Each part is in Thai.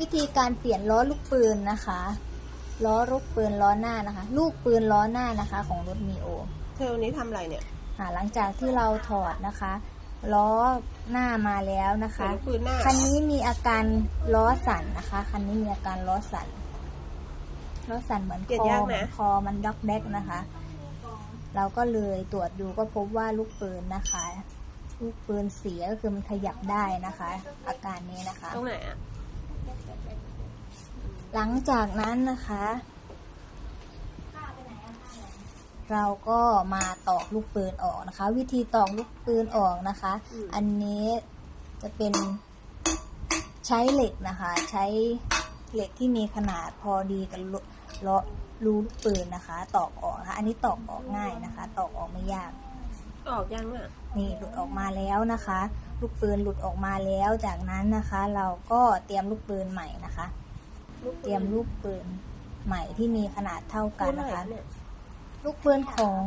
วิธีการเปลี่ยนล้อลูกปืนนะคะ ล้อลูกปืนล้อหน้านะคะ ลูกปืนล้อหน้านะคะ ของรถมีโอเธอวันนี้ทำอะไรเนี่ยอ่าหลังจากที่เราถอดนะคะ ล้อหน้ามาแล้วนะคะเห็นปืนหน้า คันนี้มีอาการล้อสั่นนะคะ คันนี้มีอาการล้อสั่นล้อสั่นเหมือนเปลี่ยคนอยากเหมืนะอนคอมันด็อกแดกนะคะ เราก็เลยตรวจดูก็พบว่าลูกปืนนะคะ ลูกปืนเสียก็คือมันขยับได้นะคะ อาการนี้นะคะ ตรงไหนอะ หลังจากนั้นนะคะ เราก็มาตอกลูกปืนออกนะคะ วิธีตอกลูกปืนออกนะคะอืมอันนี้จะเป็นใช้เหล็กนะคะ ใช้เหล็กที่มีขนาดพอดีกับรูล้อรูลูกปืนนะคะ ตอกออกนะคะอันนี้ตอกออกง่ายนะคะ ตอกออกไม่ยากออกยังอะนี่หลุดออกมาแล้วนะคะ ลูกปืนหลุดออกมาแล้วจากนั้นนะคะ เราก็เตรียมลูกปืนใหม่นะคะ เตรียมลูกปืนใหม่ที่มีขนาดเท่ากันนะคะเนี่ยลูกปืนของ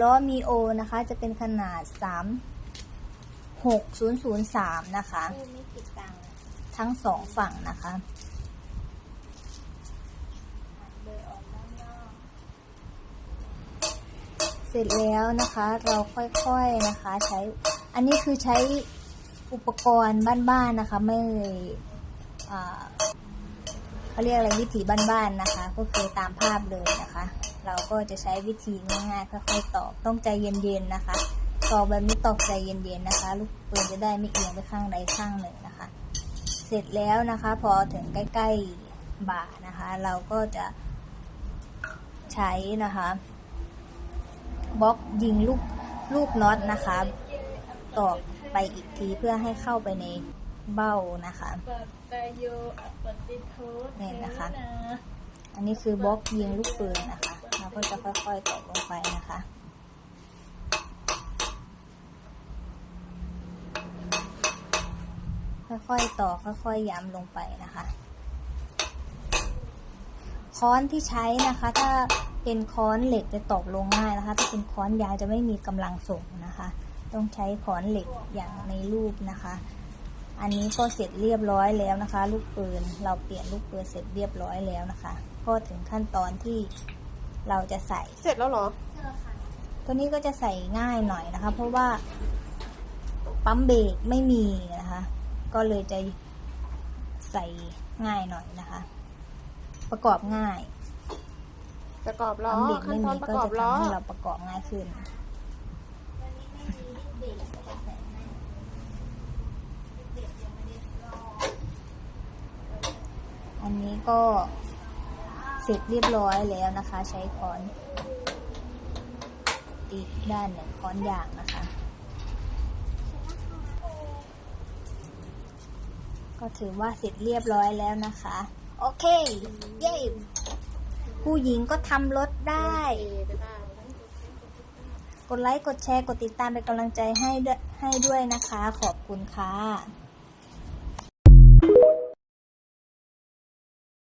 ล้อมีโอนะคะ จะเป็นขนาด3 6003นะคะ ทั้งสองฝั่งนะคะเสร็จแล้วนะคะเราค่อยๆนะคะใช้อันนี้คือใช้อุปกรณ์บ้านๆนะคะ ไม่อ่า เขาเรียกอะไรวิธีบ้านๆนะคะ ก็คือตามภาพเลยนะคะ เราก็จะใช้วิธีง่ายๆค่อยๆตอกต้องใจเย็นๆนะคะตอกแบบนี้ตอกใจเย็นๆนะคะ ลูกปืนจะได้ไม่เอียงไปข้างใดข้างหนึ่งนะคะ เสร็จแล้วนะคะ พอถึงใกล้ๆบ่านะคะ เราก็จะใช้นะคะบล็อกยิงลูกลูกน็อตนะคะ ตอกไปอีกทีเพื่อให้เข้าไปใน เบ้านะคะเนี่ยนะคะ อันนี้คือบล็อกยิงลูกปืนนะคะเราก็จะค่อยๆตอกลงไปนะคะค่อยๆตอกค่อยๆย้ำลงไปนะคะ ค้อนที่ใช้นะคะ ถ้าเป็นค้อนเหล็กจะตอกลงง่ายนะคะ ถ้าเป็นค้อนยาวจะไม่มีกำลังส่งนะคะ ต้องใช้ค้อนเหล็กอย่างในรูปนะคะ อันนี้ก็เสร็จเรียบร้อยแล้วนะคะ ลูกปืนเราเปลี่ยนลูกปืนเสร็จเรียบร้อยแล้วนะคะก็ถึงขั้นตอนที่เราจะใส่ เสร็จแล้วเหรอตัวนี้ก็จะใส่ง่ายหน่อยนะคะ เพราะว่าปั๊มเบรกไม่มีนะคะ ก็เลยจะใส่ง่ายหน่อยนะคะ ประกอบง่าย ประกอบล้อปั๊มเบรกขั้นไม่ตอมีนประก็กอบจะล้อทำให้เราประกอบง่ายขึ้น อันนี้ก็เสร็จเรียบร้อยแล้วนะคะ ใช้ค้อนอีกด้านหนึ่งค้อนยางนะคะ ก็ถือว่าเสร็จเรียบร้อยแล้วนะคะ โอเค เย้ผู้หญิงก็ทำรถได้ กดไลค์ กดแชร์ กดติดตามเป็นกำลังใจให้ด้วยให้ด้วยนะคะ ขอบคุณค่ะ